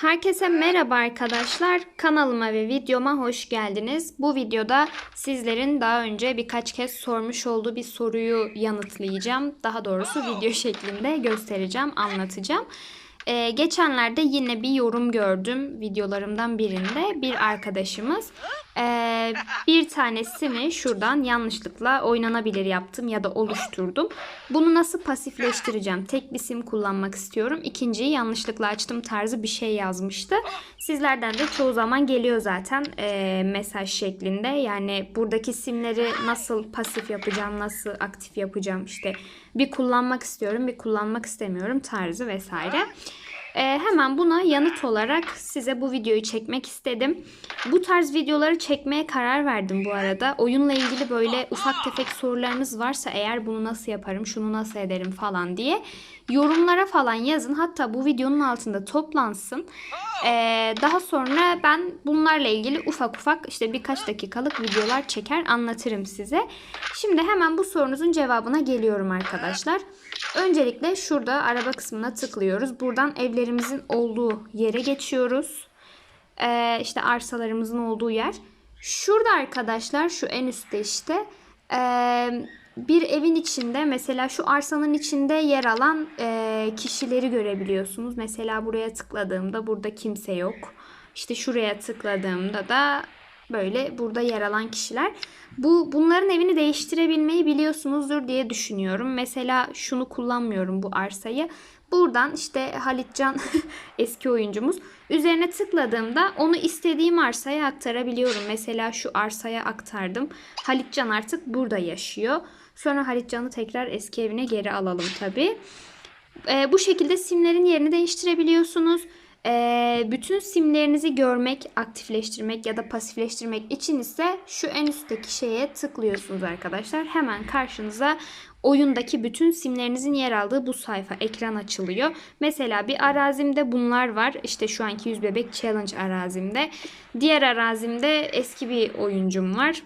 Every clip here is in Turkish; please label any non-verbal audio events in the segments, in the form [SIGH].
Herkese merhaba arkadaşlar. Kanalıma ve videoma hoş geldiniz. Bu videoda sizlerin daha önce birkaç kez sormuş olduğu bir soruyu yanıtlayacağım. Daha doğrusu video şeklinde göstereceğim, anlatacağım. Ee, geçenlerde yine bir yorum gördüm videolarımdan birinde. Bir arkadaşımız ee, bir tanesini şuradan yanlışlıkla oynanabilir yaptım ya da oluşturdum. Bunu nasıl pasifleştireceğim? Tek bir sim kullanmak istiyorum. İkinciyi yanlışlıkla açtım tarzı bir şey yazmıştı. Sizlerden de çoğu zaman geliyor zaten ee, mesaj şeklinde. Yani buradaki simleri nasıl pasif yapacağım, nasıl aktif yapacağım işte bir kullanmak istiyorum, bir kullanmak istemiyorum tarzı vesaire. Ee, hemen buna yanıt olarak size bu videoyu çekmek istedim. Bu tarz videoları çekmeye karar verdim bu arada. Oyunla ilgili böyle ufak tefek sorularınız varsa eğer bunu nasıl yaparım, şunu nasıl ederim falan diye yorumlara falan yazın. Hatta bu videonun altında toplansın. Ee, daha sonra ben bunlarla ilgili ufak ufak işte birkaç dakikalık videolar çeker anlatırım size. Şimdi hemen bu sorunuzun cevabına geliyorum arkadaşlar. Öncelikle şurada araba kısmına tıklıyoruz. Buradan evlerimizin olduğu yere geçiyoruz. Ee, işte arsalarımızın olduğu yer. Şurada arkadaşlar şu en üstte işte ee, bir evin içinde mesela şu arsanın içinde yer alan e, kişileri görebiliyorsunuz. Mesela buraya tıkladığımda burada kimse yok. İşte şuraya tıkladığımda da böyle burada yer alan kişiler. Bu bunların evini değiştirebilmeyi biliyorsunuzdur diye düşünüyorum. Mesela şunu kullanmıyorum bu arsayı. Buradan işte Halitcan [LAUGHS] eski oyuncumuz üzerine tıkladığımda onu istediğim arsaya aktarabiliyorum. Mesela şu arsaya aktardım. Halitcan artık burada yaşıyor. Sonra Halitcan'ı tekrar eski evine geri alalım tabii. Ee, bu şekilde simlerin yerini değiştirebiliyorsunuz. Ee, bütün simlerinizi görmek, aktifleştirmek ya da pasifleştirmek için ise şu en üstteki şeye tıklıyorsunuz arkadaşlar. Hemen karşınıza oyundaki bütün simlerinizin yer aldığı bu sayfa ekran açılıyor. Mesela bir arazimde bunlar var. İşte şu anki yüz bebek challenge arazimde. Diğer arazimde eski bir oyuncum var.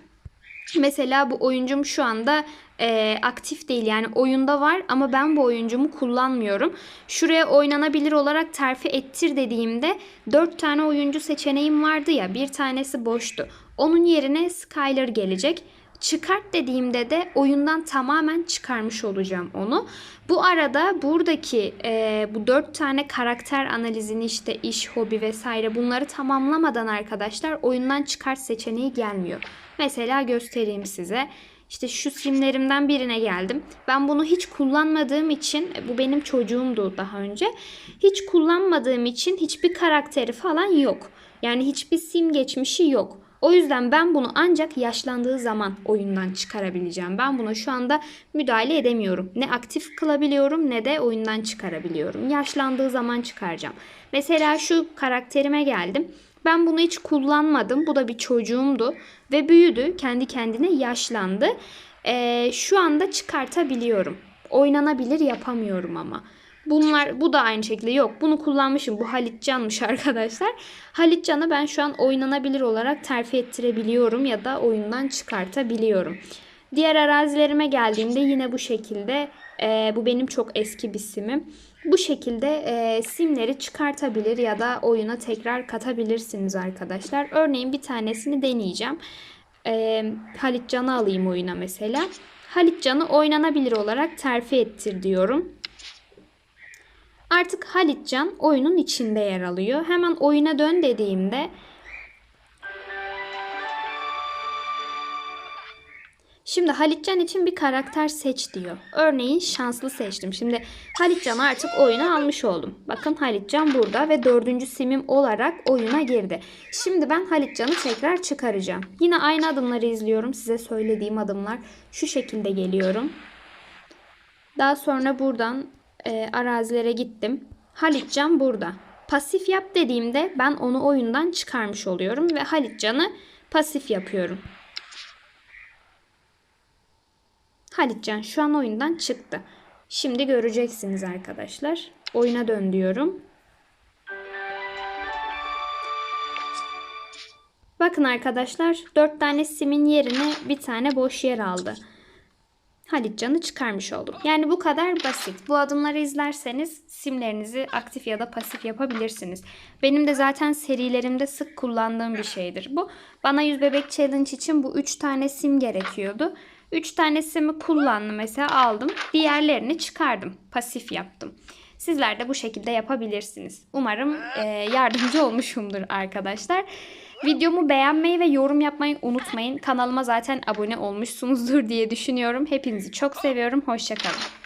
Mesela bu oyuncum şu anda e, aktif değil yani oyunda var ama ben bu oyuncumu kullanmıyorum. Şuraya oynanabilir olarak terfi ettir dediğimde 4 tane oyuncu seçeneğim vardı ya bir tanesi boştu. Onun yerine Skyler gelecek. Çıkart dediğimde de oyundan tamamen çıkarmış olacağım onu. Bu arada buradaki e, bu dört tane karakter analizini işte iş, hobi vesaire bunları tamamlamadan arkadaşlar oyundan çıkart seçeneği gelmiyor. Mesela göstereyim size. İşte şu simlerimden birine geldim. Ben bunu hiç kullanmadığım için bu benim çocuğumdu daha önce. Hiç kullanmadığım için hiçbir karakteri falan yok. Yani hiçbir sim geçmişi yok. O yüzden ben bunu ancak yaşlandığı zaman oyundan çıkarabileceğim. Ben buna şu anda müdahale edemiyorum. Ne aktif kılabiliyorum ne de oyundan çıkarabiliyorum. Yaşlandığı zaman çıkaracağım. Mesela şu karakterime geldim. Ben bunu hiç kullanmadım. Bu da bir çocuğumdu ve büyüdü. Kendi kendine yaşlandı. Ee, şu anda çıkartabiliyorum. Oynanabilir yapamıyorum ama. Bunlar bu da aynı şekilde yok. Bunu kullanmışım. Bu Halitcan'mış [LAUGHS] arkadaşlar. Halitcan'ı ben şu an oynanabilir olarak terfi ettirebiliyorum ya da oyundan çıkartabiliyorum. Diğer arazilerime geldiğimde yine bu şekilde e, bu benim çok eski bir simim. Bu şekilde e, simleri çıkartabilir ya da oyuna tekrar katabilirsiniz arkadaşlar. Örneğin bir tanesini deneyeceğim. E, Halitcan'ı alayım oyuna mesela. Halitcan'ı oynanabilir olarak terfi ettir diyorum. Artık Halitcan oyunun içinde yer alıyor. Hemen oyuna dön dediğimde Şimdi Halitcan için bir karakter seç diyor. Örneğin şanslı seçtim. Şimdi Halitcan artık oyuna almış oldum. Bakın Halitcan burada ve dördüncü simim olarak oyuna girdi. Şimdi ben Halitcan'ı tekrar çıkaracağım. Yine aynı adımları izliyorum. Size söylediğim adımlar şu şekilde geliyorum. Daha sonra buradan e, arazilere gittim. Halitcan burada. Pasif yap dediğimde ben onu oyundan çıkarmış oluyorum ve Halitcan'ı pasif yapıyorum. Halitcan şu an oyundan çıktı. Şimdi göreceksiniz arkadaşlar. Oyuna dön diyorum. Bakın arkadaşlar 4 tane simin yerine bir tane boş yer aldı. Halitcan'ı çıkarmış oldum. Yani bu kadar basit. Bu adımları izlerseniz simlerinizi aktif ya da pasif yapabilirsiniz. Benim de zaten serilerimde sık kullandığım bir şeydir bu. Bana yüz bebek challenge için bu 3 tane sim gerekiyordu. 3 tane simi kullandım mesela aldım. Diğerlerini çıkardım. Pasif yaptım. Sizler de bu şekilde yapabilirsiniz. Umarım yardımcı olmuşumdur arkadaşlar. Videomu beğenmeyi ve yorum yapmayı unutmayın. Kanalıma zaten abone olmuşsunuzdur diye düşünüyorum. Hepinizi çok seviyorum. Hoşçakalın.